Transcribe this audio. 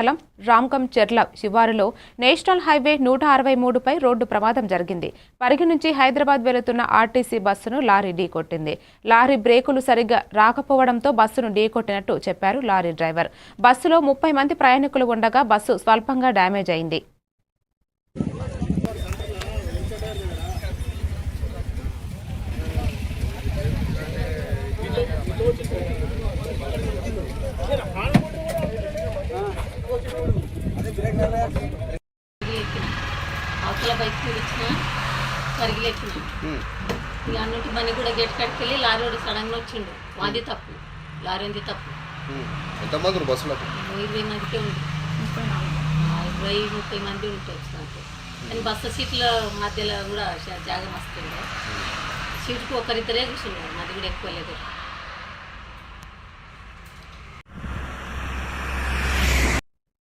మండలం రామ్కం చెర్ల శివారులో నేషనల్ హైవే నూట అరవై మూడుపై రోడ్డు ప్రమాదం జరిగింది. పరిగి నుంచి హైదరాబాద్ వెళుతున్న ఆర్టీసీ బస్సును లారీ ఢీకొట్టింది. లారీ బ్రేకులు సరిగ్గా రాకపోవడంతో బస్సును ఢీకొట్టినట్టు చెప్పారు లారీ డ్రైవర్. బస్సులో ముప్పై మంది ప్రయాణికులు ఉండగా బస్సు స్వల్పంగా డ్యామేజ్ అయింది ఎక్కిన అవతల బైక్ పిలిచిన పరిగిలు ఎక్కిన ఇక అన్నిటి బండి కూడా గేట్ కాడికి వెళ్ళి లారీ వాడు సడన్గా వచ్చిండు. వాది తప్పు. లారీ ఉంది తప్పు. ఎంతమంది ఓ ఇరవై మందికే ఉంది. ఆ, ఇరవై ముప్పై మంది ఉంటే వచ్చినట్టు కానీ బస్సు సీట్ల మధ్యలో కూడా జాగా మస్తుండే సీటుకు ఒకరిద్దరే కూర్చున్నారు. మధ్య కూడా ఎక్కువ లేదు.